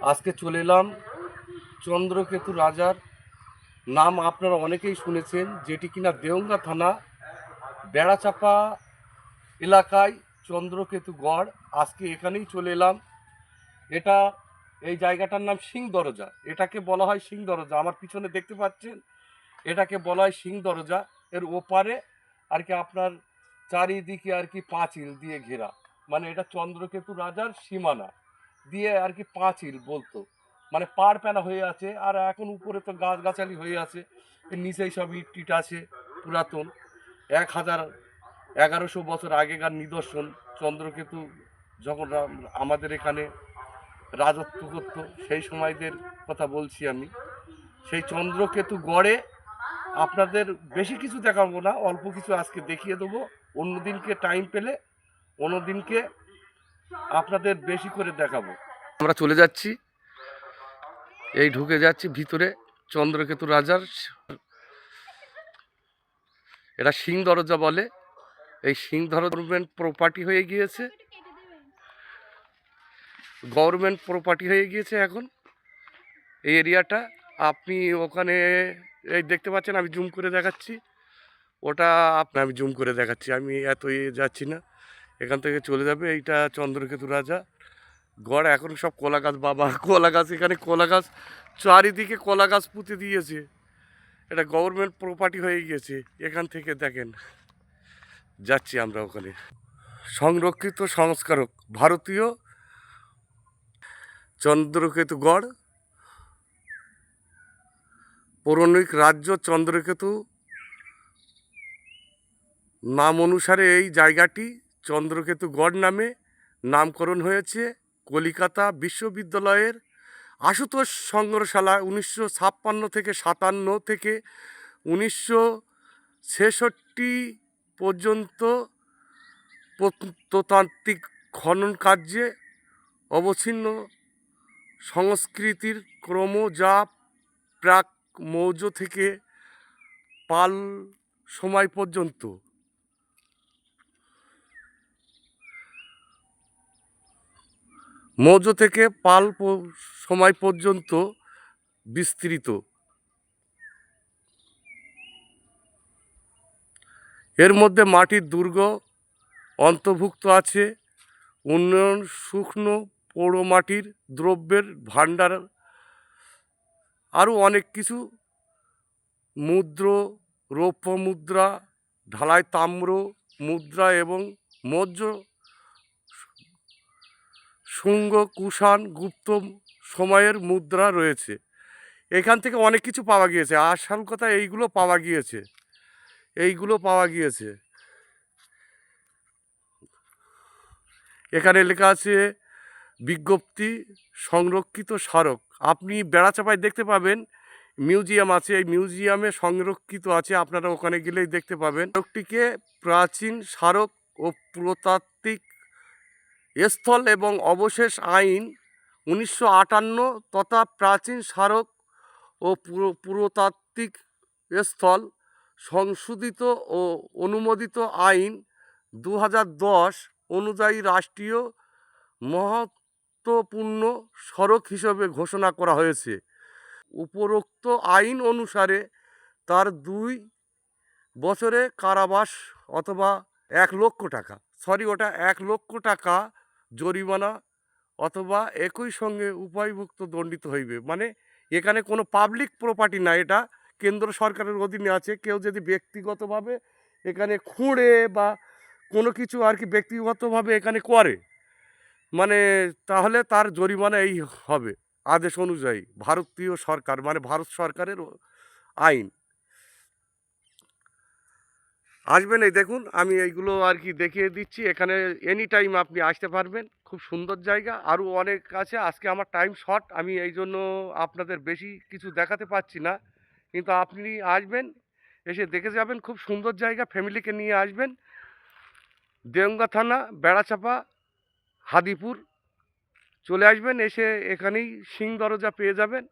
আজকে চলে এলাম চন্দ্রকেতু রাজার। নাম আপনারা অনেকেই শুনেছেন, যেটি কিনা দেওঙ্গা থানা, বেড়াচাপা এলাকায় চন্দ্রকেতু গড়। আজকে এখানেই চলে এলাম। এটা, এই জায়গাটার নাম সিং দরজা। এটাকে বলা হয় সিং দরজা। আমার পিছনে দেখতে পাচ্ছেন, এটাকে বলা হয় সিং দরজা। এর ওপারে আর কি আপনার চারিদিকে আর কি পাঁচিল দিয়ে ঘেরা। মানে এটা চন্দ্রকেতু রাজার সীমানা। দিয়ে আর কি পাঁচিল বলতো। মানে পাড় প্যানা হয়ে আছে, আর এখন উপরে তো গাছগাছালি হয়ে আছে। নিচেই সব ইট টিট আছে, পুরাতন। এক হাজার এগারোশো বছর আগেকার নিদর্শন, চন্দ্রকেতু যখন আমাদের এখানে রাজত্ব করতো, সেই সময়দের কথা বলছি আমি। সেই চন্দ্রকেতু গড়ে আপনাদের বেশি কিছু দেখাবো না, অল্প কিছু আজকে দেখিয়ে দেবো। অন্য দিনকে টাইম পেলে অন্য দিনকে আপনাদের বেশি করে দেখাবো। আমরা চলে যাচ্ছি। এই ঢুকে যাচ্ছি ভিতরে চন্দ্রকেতু রাজার। এটা সিং দরজা বলে। এই সিং গভর্নমেন্ট প্রপার্টি হয়ে গিয়েছে। গভর্নমেন্ট প্রপার্টি হয়ে গিয়েছে এখন। এই এরিয়াটা আপনি ওখানে, এই দেখতে পাচ্ছেন, আমি জুম করে দেখাচ্ছি। ওটা, আপনি, আমি জুম করে দেখাচ্ছি। আমি এত যাচ্ছি না। এখান থেকে চলে যাবে, এইটা চন্দ্রকেতু রাজা। গড় এখন সব কলা গাছ, বাবা, কলা গাছ, এখানে কলা গাছ, চারিদিকে কলা গাছ পুঁতে দিয়েছে। এটা গভর্নমেন্ট প্রপার্টি হয়ে গিয়েছে এখান থেকে দেখেন। যাচ্ছি আমরা ওখানে। সংরক্ষিত সংস্কারক, ভারতীয় চন্দ্রকেতু গড়, পৌরাণিক রাজ্য চন্দ্রকেতু। নাম অনুসারে এই জায়গাটি চন্দ্রকেতু গড় নামে নামকরণ হয়েছে কলিকাতা বিশ্ববিদ্যালয়ের আশুতোষ সংগ্রহশালা উনিশশো ছাপ্পান্ন থেকে সাতান্ন থেকে উনিশশো ছেষট্টি পর্যন্ত প্রত্নতাত্ত্বিক খনন কার্যে অবচ্ছিন্ন সংস্কৃতির ক্রম যা প্রাক মৌর্য থেকে পাল সময় পর্যন্ত। মৌর্য থেকে পাল সময় পর্যন্ত বিস্তৃত। এর মধ্যে মাটির দুর্গ অন্তর্ভুক্ত আছে। উন্নয়ন শুকনো পোড়োমাটির দ্রব্যের ভাণ্ডার, আরও অনেক কিছু। মুদ্র, রৌপ্য মুদ্রা, ঢালাই তাম্র মুদ্রা এবং মৌর্য শুঙ্গ, কুষাণ, গুপ্ত সময়ের মুদ্রা রয়েছে। এখান থেকে অনেক কিছু পাওয়া গিয়েছে। আসল কথা এইগুলো পাওয়া গিয়েছে। এইগুলো পাওয়া গিয়েছে। এখানে লেখা আছে, বিজ্ঞপ্তি, সংরক্ষিত স্মারক। আপনি বেড়াচাপায় দেখতে পাবেন, মিউজিয়াম আছে। এই মিউজিয়ামে সংরক্ষিত আছে। আপনারা ওখানে গেলেই দেখতে পাবেন। স্মারকটিকে প্রাচীন স্মারক ও পুরাতাত্ত্বিক স্থল এবং অবশেষ আইন উনিশশো আটান্ন তথা প্রাচীন স্মারক ও পুরো- পুরাতাত্ত্বিক স্থল সংশোধিত ও অনুমোদিত আইন দু অনুযায়ী রাষ্ট্রীয় মহত্বপূর্ণ সড়ক হিসেবে ঘোষণা করা হয়েছে। উপরোক্ত আইন অনুসারে তার দুই বছরে কারাবাস অথবা এক লক্ষ টাকা সরি ওটা এক লক্ষ টাকা জরিমানা অথবা একই সঙ্গে উপায়ভুক্ত দণ্ডিত হইবে। মানে এখানে কোনো পাবলিক প্রপার্টি না, এটা কেন্দ্র সরকারের অধীনে আছে। কেউ যদি ব্যক্তিগতভাবে এখানে খুঁড়ে বা কোনো কিছু আর কি ব্যক্তিগতভাবে এখানে করে মানে তাহলে তার জরিমানা এই হবে। আদেশ অনুযায়ী ভারতীয় সরকার মানে ভারত সরকারের আইন। আসবেন এই দেখুন, আমি এইগুলো আর কি দেখিয়ে দিচ্ছি। এখানে এনি টাইম আপনি আসতে পারবেন। খুব সুন্দর জায়গা। আরও অনেক আছে। আজকে আমার টাইম শর্ট আমি এই জন্য আপনাদের বেশি কিছু দেখাতে পারছি না। কিন্তু আপনি আসবেন, এসে দেখে যাবেন। খুব সুন্দর জায়গা। ফ্যামিলিকে নিয়ে আসবেন। দেওঙ্গা থানা, বেড়াচাপা, হাদিপুর। চলে আসবেন, এসে এখানেই সিং দরজা পেয়ে যাবেন।